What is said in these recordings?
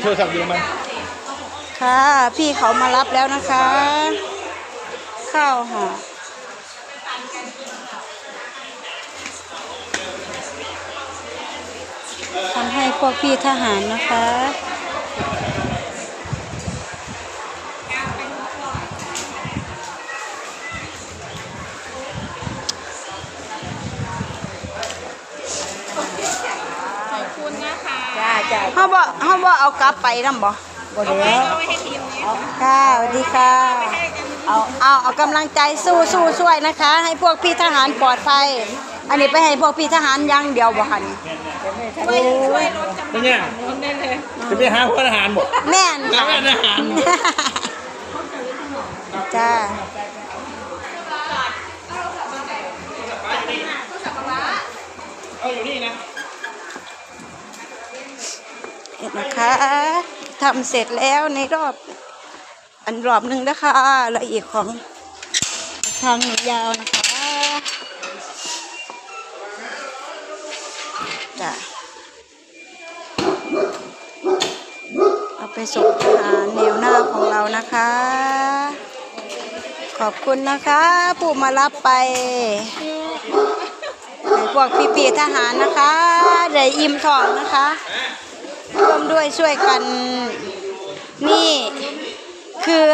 โทรศัพท์อยู่ไหมค่ะ พี่เขามารับแล้วนะคะ ข้าวค่ะทำให้พวกพี่ทหารนะคะ ขอบคุณนะคะ จ้าจ้าเฮาบ่เฮาบ่เอากลับไปนำบ่บ่แล้วเอาไว้ให้ทีมนี้ค่ะสวัสดีค่ะ เอาเอาเอากำลังใจสู้สู้ช่วยนะคะ ให้พวกพี่ทหารปลอดภัย อันนี้ไปให้พวกพี่ทหารอยังเดียวบ่คะนี่ช่วยช่วยลดจำนเป็นวนเนี่ยคนได้เลยจะไปหาพลทหารบ่แม่นหาค่ะพลทหารจ้าเอา นะคะทำเสร็จแล้วในรอบ อันรอบหนึ่งนะคะละเอียดของทางหนูยาวนะคะจ้ะเอาไปส่งทหารแนวหน้าของเรานะคะ ขอบคุณนะคะ ผู้มารับไปพวกพี่ๆทหารนะคะได้อิ่มท้องนะคะ ร่วมด้วยช่วยกัน นี่คือ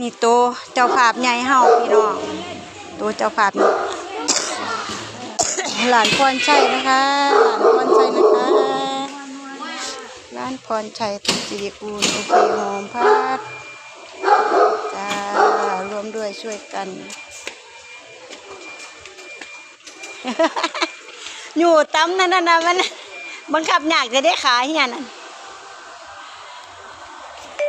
นี่ตัวเจ้าภาพใหญ่เฮาพี่น้องตัวเจ้าภาพหลานพรชัยนะคะหลานพรชัยนะคะร้านพรชัยตุจิริกูลโอเคหอมพัดจ้ารวมด้วยช่วยกันอยู่ตั้มนั่นน่ะนะมัน บังคับยากจะได้ขาเฮียนั่น